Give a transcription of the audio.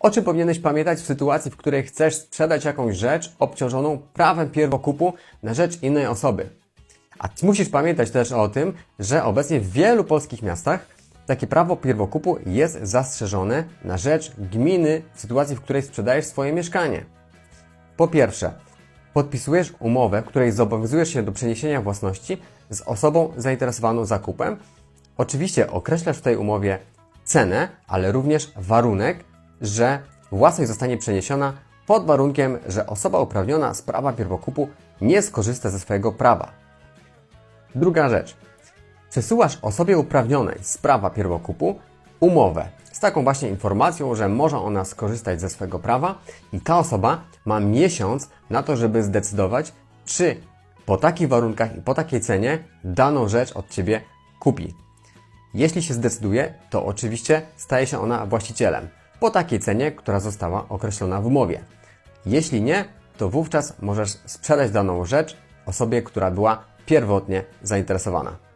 O czym powinieneś pamiętać w sytuacji, w której chcesz sprzedać jakąś rzecz obciążoną prawem pierwokupu na rzecz innej osoby? A musisz pamiętać też o tym, że obecnie w wielu polskich miastach takie prawo pierwokupu jest zastrzeżone na rzecz gminy w sytuacji, w której sprzedajesz swoje mieszkanie. Po pierwsze, podpisujesz umowę, w której zobowiązujesz się do przeniesienia własności z osobą zainteresowaną zakupem. Oczywiście określasz w tej umowie cenę, ale również warunek, że własność zostanie przeniesiona pod warunkiem, że osoba uprawniona z prawa pierwokupu nie skorzysta ze swojego prawa. Druga rzecz. Przesyłasz osobie uprawnionej z prawa pierwokupu umowę z taką właśnie informacją, że może ona skorzystać ze swojego prawa i ta osoba ma miesiąc na to, żeby zdecydować, czy po takich warunkach i po takiej cenie daną rzecz od Ciebie kupi. Jeśli się zdecyduje, to oczywiście staje się ona właścicielem po takiej cenie, która została określona w umowie. Jeśli nie, to wówczas możesz sprzedać daną rzecz osobie, która była pierwotnie zainteresowana.